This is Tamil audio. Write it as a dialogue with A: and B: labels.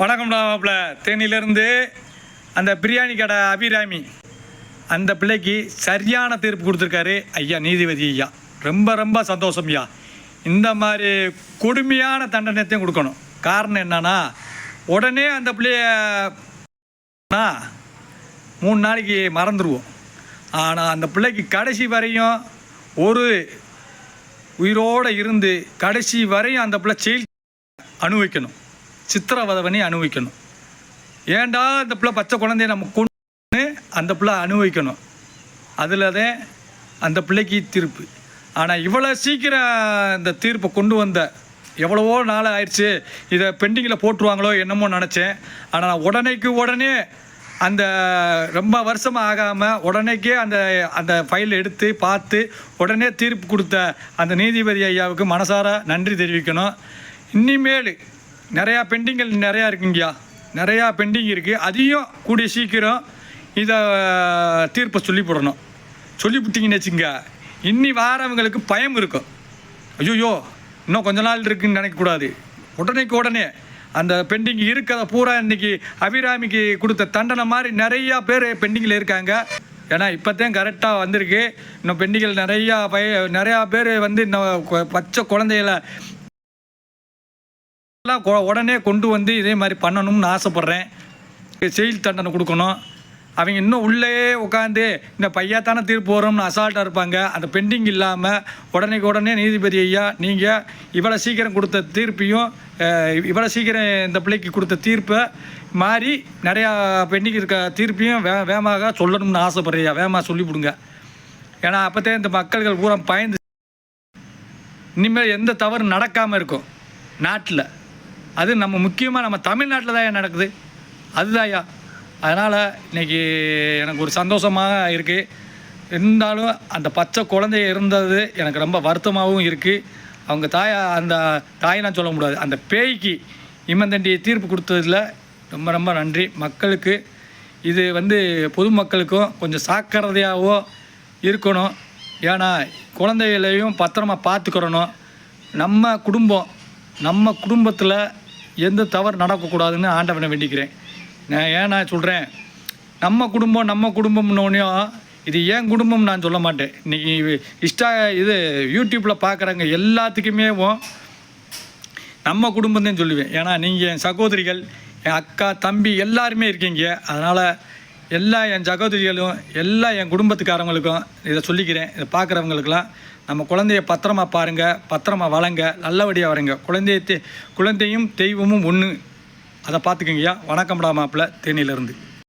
A: வணக்கம்டா மாப்பிள்ள. தேனியிலேருந்து அந்த பிரியாணி கடை அபிராமி. அந்த பிள்ளைக்கு சரியான தீர்ப்பு கொடுத்துருக்காரு ஐயா நீதிபதி ஐயா. ரொம்ப ரொம்ப சந்தோஷம் ஐயா. இந்த மாதிரி கொடுமையான தண்டனையத்தையும் கொடுக்கணும். காரணம் என்னன்னா உடனே அந்த பிள்ளைய மூணு நாளைக்கு மறந்துடுவோம் ஆனால் அந்த பிள்ளைக்கு கடைசி வரையும் ஒரு உயிரோடு இருந்து கடைசி வரையும் அந்த பிள்ளை செயல் அனுபவிக்கணும். சித்திரவதை பண்ணி அனுபவிக்கணும். ஏன்டா இந்த பிள்ளை பச்சை குழந்தைய நம்ம கொண்டு அந்த பிள்ளை அனுபவிக்கணும். அதில் தான் அந்த பிள்ளைக்கு தீர்ப்பு. ஆனால் இவ்வளோ சீக்கிரம் இந்த தீர்ப்பை கொண்டு வந்த எவ்வளவோ நாள் ஆயிடுச்சு. இதை பெண்டிங்கில் போட்டுருவாங்களோ என்னமோ நினச்சேன். ஆனால் உடனேக்கு உடனே அந்த ரொம்ப வருஷமாக ஆகாமல் உடனேக்கே அந்த அந்த ஃபைல் எடுத்து பார்த்து உடனே தீர்ப்பு கொடுத்த அந்த நீதிபதி ஐயாவுக்கு மனசார நன்றி தெரிவிக்கணும். இனிமேல் நிறையா பெண்டிங்கள் நிறையா இருக்குங்கய்யா நிறையா பெண்டிங் இருக்குது அதையும் கூடிய சீக்கிரம் இதை தீர்ப்பை சொல்லி போடணும் சொல்லி விட்டிங்கன்னு வச்சுங்க இன்னி வாரவங்களுக்கு பயம் இருக்கும். ஐயோயோ இன்னும் கொஞ்ச நாள் இருக்குன்னு நினைக்கக்கூடாது உடனேக்கு உடனே அந்த பெண்டிங் இருக்கிறத பூரா இன்னைக்கு அபிராமிக்கு கொடுத்த தண்டனை மாதிரி நிறையா பேர் பெண்டிங்கில் இருக்காங்க. ஏன்னா இப்போத்தான் கரெக்டாக வந்திருக்கு. இன்னும் பெண்டிகள் நிறையா பய நிறையா பேர் வந்து இன்னும் பச்சை குழந்தைகளை உடனே கொண்டு வந்து இதே மாதிரி பண்ணணும்னு ஆசைப்பட்றேன். செயல் தண்டனை கொடுக்கணும். அவங்க இன்னும் உள்ளே உட்காந்து இந்த பையாத்தானே தீர்ப்பு வரும்னு அசால்ட்டாக இருப்பாங்க. அந்த பெண்டிங் இல்லாமல் உடனேக்கு உடனே நீதிபதி ஐயா நீங்கள் இவ்வளோ சீக்கிரம் கொடுத்த தீர்ப்பையும் இவ்வளோ சீக்கிரம் இந்த பிள்ளைக்கு கொடுத்த தீர்ப்பை மாறி நிறையா பெண்டிங் இருக்க தீர்ப்பையும் வே வேமாக சொல்லணும்னு ஆசைப்படுறியா வேமாக சொல்லிவிடுங்க ஏன்னா அப்போத்தே இந்த மக்கள்கள் பூரா பயந்து இனிமேல் எந்த தவறு நடக்காமல் இருக்கும். நாட்டில். அது நம்ம முக்கியமாக நம்ம தமிழ்நாட்டில் தான் நடக்குது? அதுதான்யா அதனால் இன்னைக்கு எனக்கு ஒரு சந்தோஷமாக இருக்குது இருந்தாலும் அந்த பச்சை குழந்தை இருந்தது எனக்கு ரொம்ப வருத்தமாகவும் இருக்குது அவங்க தாயா அந்த தாயை நான் சொல்ல முடியாது. அந்த பேய்க்கு இம்மந்தண்டி தீர்ப்பு கொடுத்ததில் ரொம்ப ரொம்ப நன்றி. மக்களுக்கு இது வந்து பொதுமக்களுக்கும் கொஞ்சம் சாக்கிரதையாகவும் இருக்கணும். ஏன்னா குழந்தைகளையும் பத்திரமா பார்த்துக்கிறணும். நம்ம குடும்பம் நம்ம குடும்பத்தில் எந்த தவறு நடக்கக்கூடாதுன்னு ஆண்டவனை வேண்டிக்கிறேன். நான் ஏன் நான் சொல்கிறேன் நம்ம குடும்பம் நம்ம குடும்பம்னோடனையும் இது ஏன் குடும்பம் நான் சொல்ல மாட்டேன். இன்றைக்கி இஷ்டா இது யூடியூப்பில் பார்க்குறவங்க எல்லாத்துக்குமே நம்ம குடும்பம் தான் சொல்லுவேன். ஏன்னா நீங்கள் என் சகோதரிகள் என் அக்கா தம்பி எல்லாருமே இருக்கீங்க. அதனால் எல்லா என் சகோதரிகளும் எல்லா என் குடும்பத்துக்காரவங்களுக்கும் இதை சொல்லிக்கிறேன் இதை பார்க்குறவங்களுக்கெல்லாம் நம்ம குழந்தைய பத்திரமா பாருங்கள் பத்திரமா வளங்க நல்லபடியாக வரங்க. குழந்தைய தே- குழந்தையும் தெய்வமும் ஒன்று அதை பார்த்துக்கங்கய்யா. வணக்கம்டா மாப்பிள்ள. தேனியிலேருந்து.